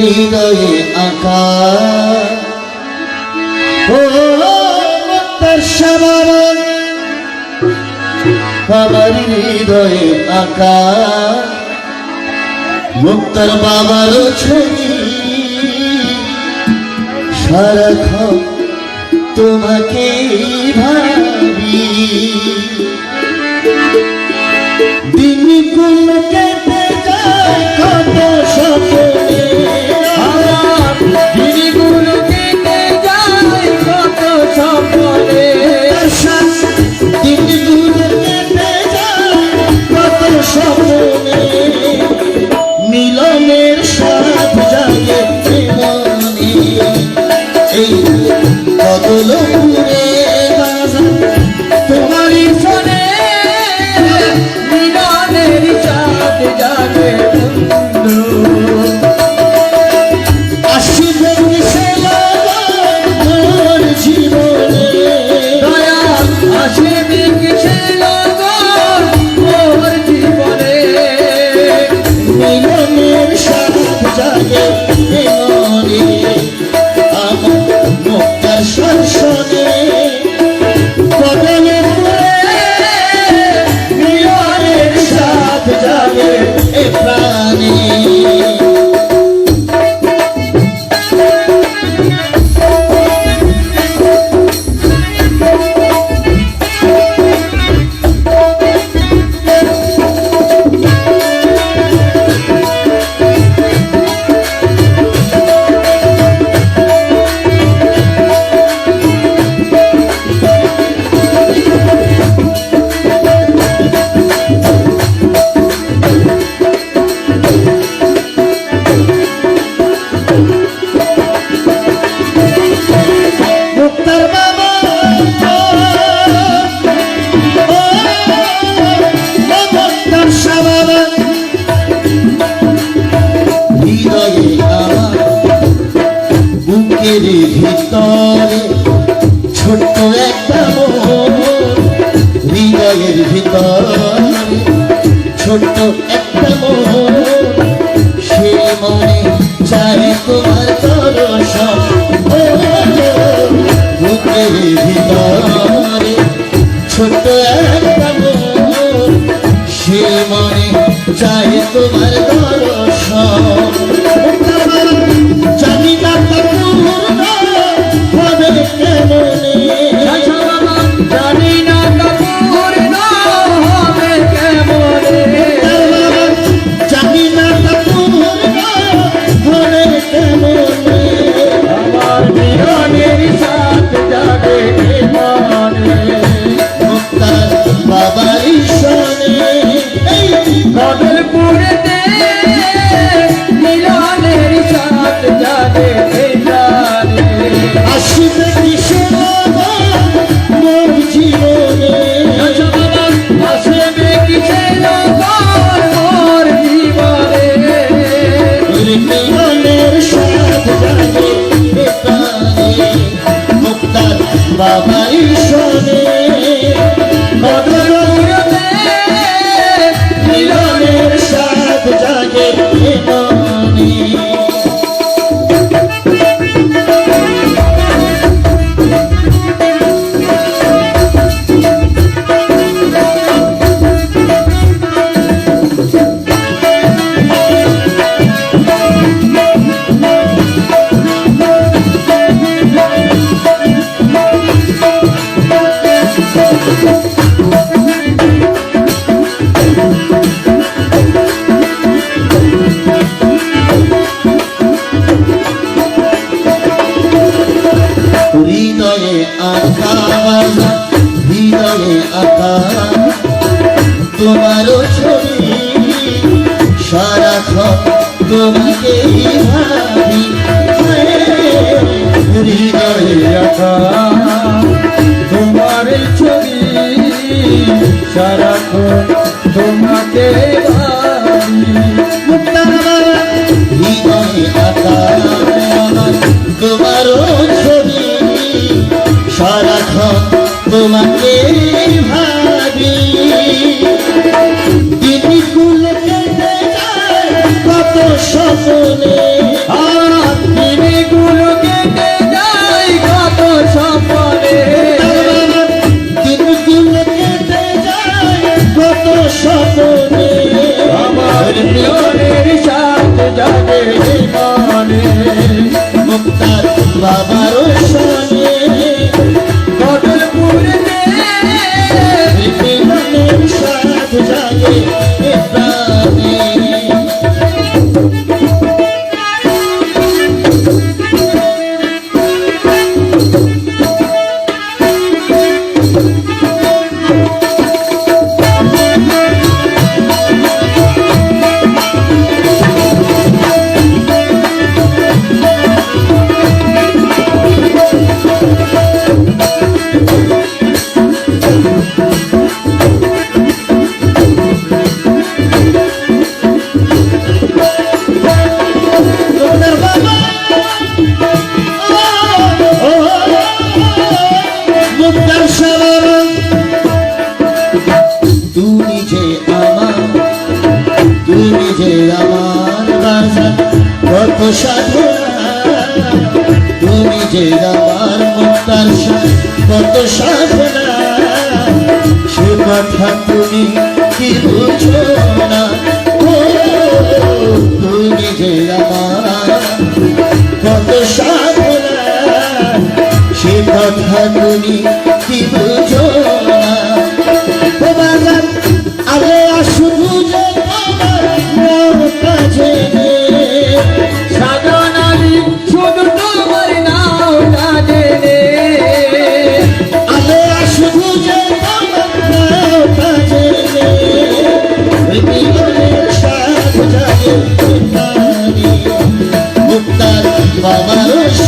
হৃদয়ে আঁকা। আমার হৃদয়ে আঁকা। মুক্তার বাবার ছবি। সারাক্ষণ তোমাকে ভাই রে বুকের ভিতরে, ছোট্ট একটা হৃদয়ের ভিতরে। ছোট্ট একটা সে মনে চাই তোমার দর্শন। বুকের ভিতরে ছোট্ট একটা সে মনে চাই তোমার দর্শন। Bahia তোমার ছবি সারাক্ষণ তোমাকে ভাবি। হৃদয়ে তোমার ছবি সারাক্ষণ যে আমার মুক্তার কত সাধনা। সে কথা তুমি কি বুঝো না? তুমি যে আমার কত সাধনা। সে কথা তুমি কি বুঝো